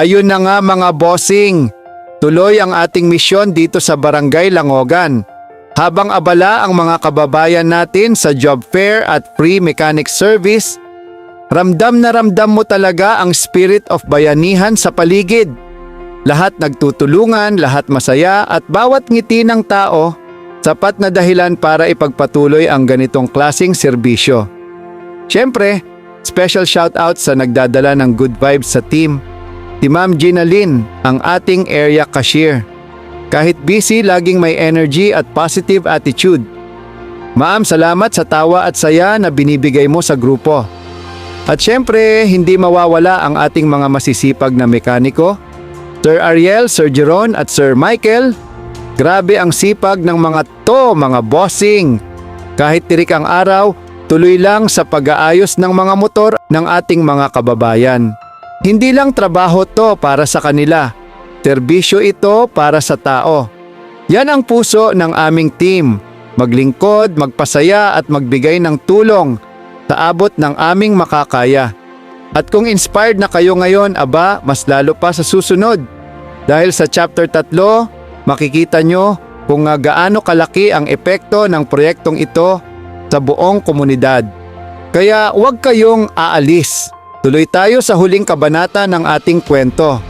Ayun na nga mga bossing. Tuloy ang ating misyon dito sa Barangay Langogan. Habang abala ang mga kababayan natin sa job fair at free mechanic service, ramdam na ramdam mo talaga ang spirit of bayanihan sa paligid. Lahat nagtutulungan, lahat masaya at bawat ngiti ng tao, sapat na dahilan para ipagpatuloy ang ganitong klasing serbisyo. Siyempre, special shoutout sa nagdadala ng good vibes sa team, si Ma'am Gina Lin, ang ating area cashier. Kahit busy, laging may energy at positive attitude. Ma'am, salamat sa tawa at saya na binibigay mo sa grupo. At syempre, hindi mawawala ang ating mga masisipag na mekaniko, Sir Ariel, Sir Jeron at Sir Michael. Grabe ang sipag ng mga to, mga bossing. Kahit tirik ang araw, tuloy lang sa pag-aayos ng mga motor ng ating mga kababayan. Hindi lang trabaho to para sa kanila. Serbisyo ito para sa tao. Yan ang puso ng aming team. Maglingkod, magpasaya at magbigay ng tulong sa abot ng aming makakaya. At kung inspired na kayo ngayon, aba, mas lalo pa sa susunod. Dahil sa chapter 3, makikita nyo kung gaano kalaki ang epekto ng proyektong ito sa buong komunidad. Kaya huwag kayong aalis. Tuloy tayo sa huling kabanata ng ating kwento.